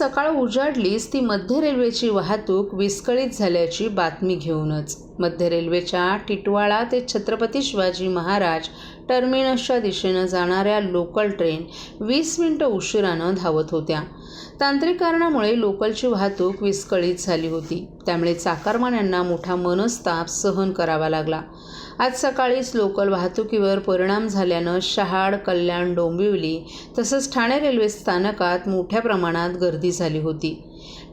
सकाळ उजाडलीच ती मध्य रेल्वेची वाहतूक विस्कळीत झाल्याची बातमी घेऊनच. मध्य रेल्वेच्या टिटवाळा ते छत्रपती शिवाजी महाराज टर्मिनसच्या दिशेनं जाणाऱ्या लोकल ट्रेन वीस मिनिटं उशिरानं धावत होत्या. तांत्रिक कारणामुळे लोकलची वाहतूक विस्कळीत झाली होती. त्यामुळे चाकारमान्यांना मोठा मनस्ताप सहन करावा लागला. आज सकाळीच लोकल वाहतुकीवर परिणाम झाल्यानं शहाड कल्याण डोंबिवली तसंच ठाणे रेल्वे स्थानकात मोठ्या प्रमाणात गर्दी झाली होती.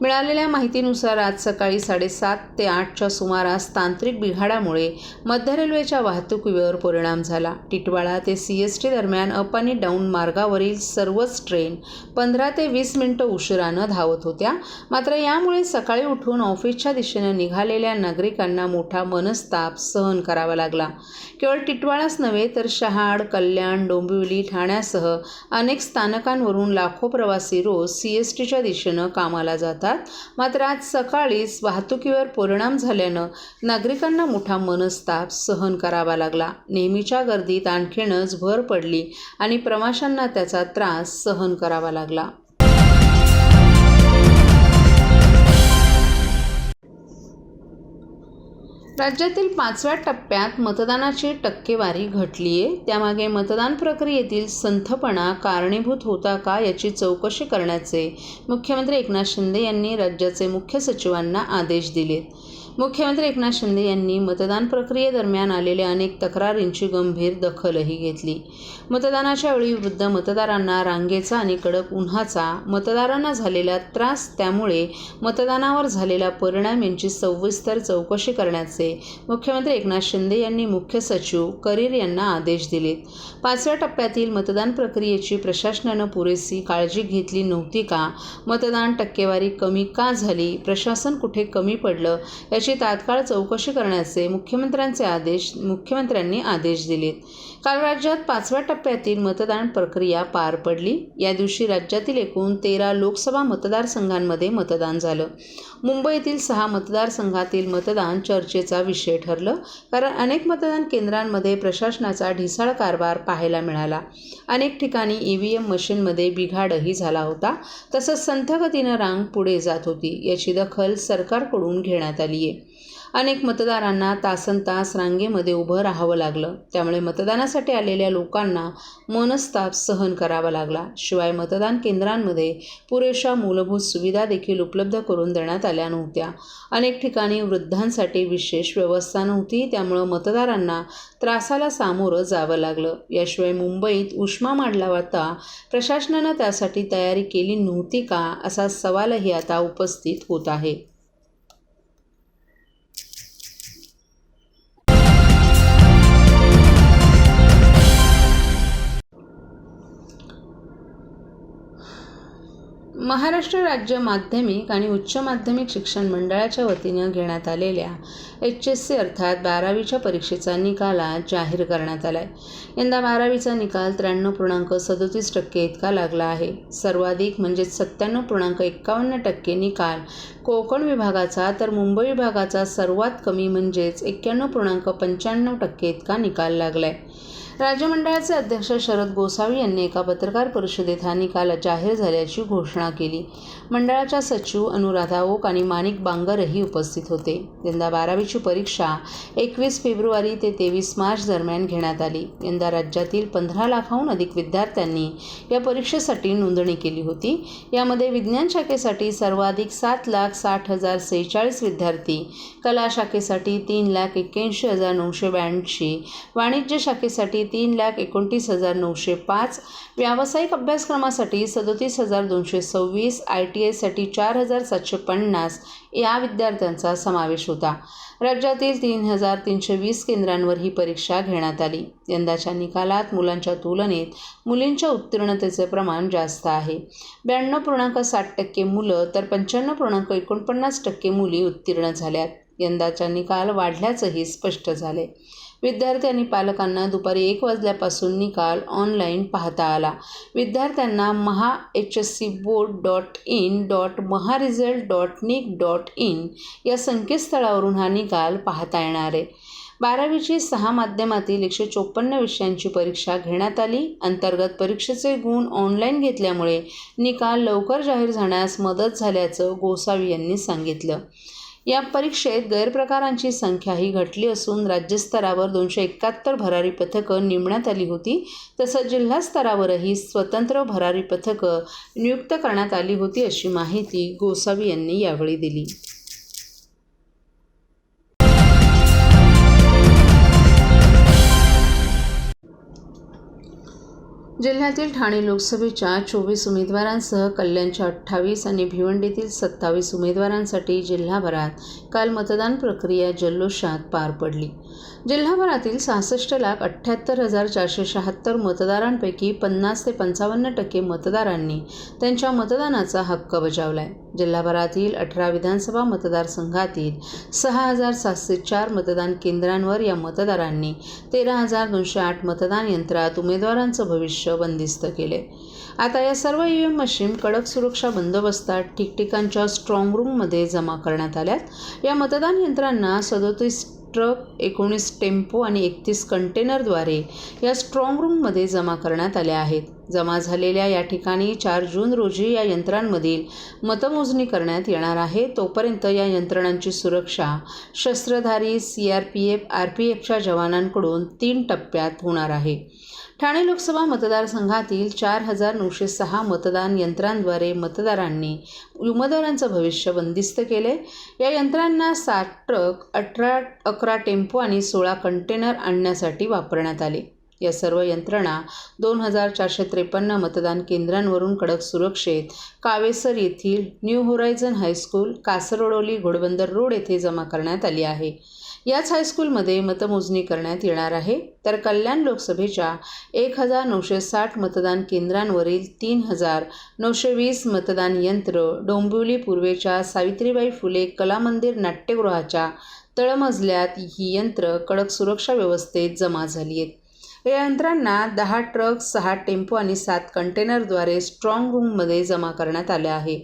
मिळालेल्या माहितीनुसार आज सकाळी साडेसात ते आठच्या सुमारास तांत्रिक बिघाडामुळे मध्य रेल्वेच्या वाहतुकीवर परिणाम झाला. टिटवाळा ते सी एस टी दरम्यान अप आणि डाऊन मार्गावरील सर्वच ट्रेन पंधरा ते वीस मिनिटं उशिरानं धावत होत्या. मात्र यामुळे सकाळी उठून ऑफिसच्या दिशेनं निघालेल्या नागरिकांना मोठा मनस्ताप सहन करावा लागला. केवळ टिटवाळाच नव्हे तर शहाड कल्याण डोंबिवली ठाण्यासह अनेक स्थानकांवरून लाखो प्रवासी रोज सी एस टीच्या दिशेनं कामाला जातात. मात्र आज सकाळीच वाहतुकीवर परिणाम झाल्यानं नागरिकांना मोठा मनस्ताप सहन करावा लागला. नेहमीच्या गर्दीत आणखीनच भर पडली आणि प्रवाशांना त्याचा त्रास सहन करावा लागला. राज्यातील पाचव्या टप्प्यात मतदानाची टक्केवारी घटली आहे त्यामागे मतदान प्रक्रियेतील संथपणा कारणीभूत होता का याची चौकशी करण्याचे मुख्यमंत्री एकनाथ शिंदे यांनी राज्याचे मुख्य सचिवांना आदेश दिलेत. मुख्यमंत्री एकनाथ शिंदे यांनी मतदान प्रक्रियेदरम्यान आलेल्या अनेक तक्रारींची गंभीर दखलही घेतली. मतदानाच्या वेळी वृद्ध मतदारांना रांगेचा आणि कडक उन्हाचा मतदारांना झालेला त्रास त्यामुळे मतदानावर झालेला परिणाम यांची सविस्तर चौकशी करण्याचे मुख्यमंत्री एकनाथ शिंदे यांनी मुख्य सचिव करीर यांना आदेश दिलेत. पाचव्या टप्प्यातील मतदान प्रक्रियेची प्रशासनानं पुरेशी काळजी घेतली नव्हती का? मतदान टक्केवारी कमी का झाली? प्रशासन कुठे कमी पडलं? याची तात्काळ चौकशी करण्याचे मुख्यमंत्र्यांचे आदेश मुख्यमंत्र्यांनी आदेश दिलेत. काल राज्यात पाचव्या टप्प्यातील मतदान प्रक्रिया पार पडली. या दिवशी राज्यातील एकूण तेरा लोकसभा मतदारसंघांमध्ये मतदान झालं. मुंबईतील सहा मतदारसंघातील मतदान चर्चेचा विषय ठरलं कारण अनेक मतदान केंद्रांमध्ये प्रशासनाचा ढिसाळ कारभार पाहायला मिळाला. अनेक ठिकाणी ई व्ही एम मशीनमध्ये बिघाडही झाला होता तसंच संथगतीनं रांग पुढे जात होती याची दखल सरकारकडून घेण्यात आली आहे अनेक मतदारांना तासन तास रांगेमध्ये उभं राहावं लागलं. त्यामुळे मतदानासाठी आलेल्या लोकांना मनस्ताप सहन करावा लागला. शिवाय मतदान केंद्रांमध्ये पुरेशा मूलभूत सुविधा देखील उपलब्ध करून देण्यात आल्या नव्हत्या. अनेक ठिकाणी वृद्धांसाठी विशेष व्यवस्था नव्हती. त्यामुळं मतदारांना त्रासाला सामोरं जावं लागलं. याशिवाय मुंबईत उष्मा मांडला होता. प्रशासनानं त्यासाठी तयारी केली नव्हती का असा सवालही आता उपस्थित होत आहे. महाराष्ट्र राज्य माध्यमिक आणि उच्च माध्यमिक शिक्षण मंडळाच्या वतीनं घेण्यात आलेल्या एच एस सी अर्थात बारावीच्या परीक्षेचा निकाल आज जाहीर करण्यात आला आहे यंदा बारावीचा निकाल त्र्याण्णव पूर्णांक सदोतीस टक्के इतका लागला आहे. सर्वाधिक म्हणजेच सत्त्याण्णव पूर्णांक एक्कावन्न टक्के निकाल कोकण विभागाचा तर मुंबई विभागाचा सर्वात कमी म्हणजेच एक्क्याण्णव पूर्णांक पंच्याण्णव टक्के इतका निकाल लागला आहे राज्यमंडळाचे अध्यक्ष शरद गोसावी यांनी एका पत्रकार परिषदेत हा निकाल जाहीर झाल्याची घोषणा केली. मंडळाच्या सचिव अनुराधा ओक आणि माणिक बांगरही उपस्थित होते. यंदा बारावीची परीक्षा एकवीस फेब्रुवारी ते तेवीस मार्च दरम्यान घेण्यात आली. यंदा राज्यातील पंधरा लाखाहून अधिक विद्यार्थ्यांनी या परीक्षेसाठी नोंदणी केली होती. यामध्ये विज्ञान शाखेसाठी सर्वाधिक सात लाख साठ हजार सेहेचाळीस विद्यार्थी कला शाखेसाठी तीन लाख एक्क्याऐंशी हजार नऊशे ब्याऐंशी वाणिज्य शाखेसाठी तीन लाख एकोणतीस हजार नऊशे पाच व्यावसायिक अभ्यासक्रमासाठी सदोतीस हजार दोनशे सव्वीस आय टी एसाठी चार हजार सातशे पन्नास या विद्यार्थ्यांचा समावेश होता. राज्यातील तीन हजार तीनशे वीस केंद्रांवर ही परीक्षा घेण्यात आली. यंदाच्या निकालात मुलांच्या तुलनेत मुलींच्या उत्तीर्णतेचे प्रमाण जास्त आहे. ब्याण्णव पूर्णांक साठ टक्के मुलं तर पंच्याण्णव पूर्णांक एकोणपन्नास टक्के मुली उत्तीर्ण झाल्यात. यंदाचा निकाल वाढल्याचंही स्पष्ट झाले विद्यार्थी आणि पालकांना दुपारी एक वाजल्यापासून निकाल ऑनलाईन पाहता आला. विद्यार्थ्यांना Maha H S C board dot in dot Maha result dot nic dot in या संकेतस्थळावरून हा निकाल पाहता येणार आहे. बारावीची सहा माध्यमातील एकशे चोपन्न विषयांची परीक्षा घेण्यात आली. अंतर्गत परीक्षेचे गुण ऑनलाईन घेतल्यामुळे निकाल लवकर जाहीर झाण्यास मदत झाल्याचं गोसावी यांनी सांगितलं. या परीक्षेत गैरप्रकारांची संख्याही घटली असून राज्यस्तरावर दोनशे एकाहत्तर भरारी पथकं नेमण्यात आली होती. तसंच जिल्हा स्तरावरही स्वतंत्र भरारी पथकं नियुक्त करण्यात आली होती अशी माहिती गोसावी यांनी यावेळी दिली. जिल्ह्यातील ठाणे लोकसभेच्या चोवीस उमेदवारांसह कल्याणच्या अठ्ठावीस आणि भिवंडीतील सत्तावीस उमेदवारांसाठी जिल्हाभरात काल मतदान प्रक्रिया जल्लोषात पार पडली. जिल्हाभरातील सहासष्ट लाख अठ्ठ्याहत्तर हजार चारशे शहात्तर मतदारांपैकी पन्नास ते पंचावन्न टक्के मतदारांनी त्यांच्या मतदानाचा हक्क बजावलाय. जिल्हाभरातील अठरा विधानसभा मतदारसंघातील सहा हजार सातशे चार मतदान केंद्रांवर या मतदारांनी तेरा हजार दोनशे आठ मतदान यंत्रात उमेदवारांचं भविष्य बंदिस्त केले. आता या सर्व ई व्ही एम मशीन कडक सुरक्षा बंदोबस्तात ठिकठिकाणच्या स्ट्रॉंग रूममध्ये जमा करण्यात आल्यात. या मतदान यंत्रांना सदोतीस ट्रक एकोणीस टेम्पो आणि एकतीस कंटेनरद्वारे या स्ट्रॉंग रूममध्ये जमा करण्यात आल्या आहेत. जमा झालेल्या या ठिकाणी चार जून रोजी या यंत्रांमधील मतमोजणी करण्यात येणार आहे. तोपर्यंत या यंत्रणांची सुरक्षा शस्त्रधारी C R P F R P एफच्या जवानांकडून तीन टप्प्यात होणार आहे. ठाणे लोकसभा मतदारसंघातील चार हजार नऊशे सहा मतदान यंत्रांद्वारे मतदारांनी उमेदवारांचं भविष्य बंदिस्त केले. या यंत्रांना सात ट्रक अठरा अकरा टेम्पो आणि सोळा कंटेनर आणण्यासाठी वापरण्यात आले. या सर्व यंत्रणा दोन हजार चारशे त्रेपन्न मतदान केंद्रांवरून कडक सुरक्षेत कावेसर येथील new horizon high school Kasardoli Ghodbunder road येथे जमा करण्यात आली आहे. याच हायस्कूलमध्ये मतमोजणी करण्यात येणार आहे. तर कल्याण लोकसभेच्या एक हजार नऊशे साठ मतदान केंद्रांवरील तीन हजार नऊशे वीस मतदान यंत्र डोंबिवली पूर्वेच्या सावित्रीबाई फुले कला मंदिर नाट्यगृहाच्या तळमजल्यात ही यंत्र कडक सुरक्षा व्यवस्थेत जमा झाली आहेत. या यंत्रांना दहा ट्रक सहा टेम्पो आणि सात कंटेनरद्वारे स्ट्रॉंग रूममध्ये जमा करण्यात आले आहे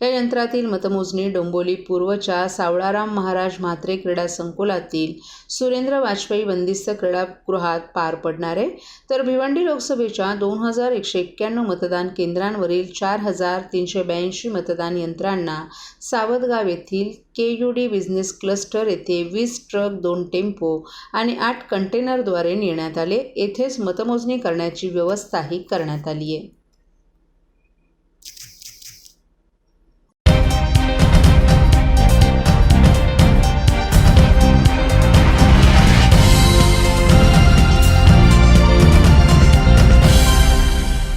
या यंत्रातील मतमोजणी डोंबोली पूर्वच्या सावळाराम महाराज म्हात्रे क्रीडा संकुलातील सुरेंद्र वाजपेयी बंदिस्त क्रीडागृहात पार पडणार आहे तर भिवंडी लोकसभेच्या दोन हजार एकशे एक्क्याण्णव मतदान केंद्रांवरील चार हजार तीनशे ब्याऐंशी मतदान यंत्रांना सावदगाव येथील K U D business cluster येथे वीस ट्रक दोन टेम्पो आणि आठ कंटेनरद्वारे नेण्यात आले. येथेच मतमोजणी करण्याची व्यवस्थाही करण्यात आली आहे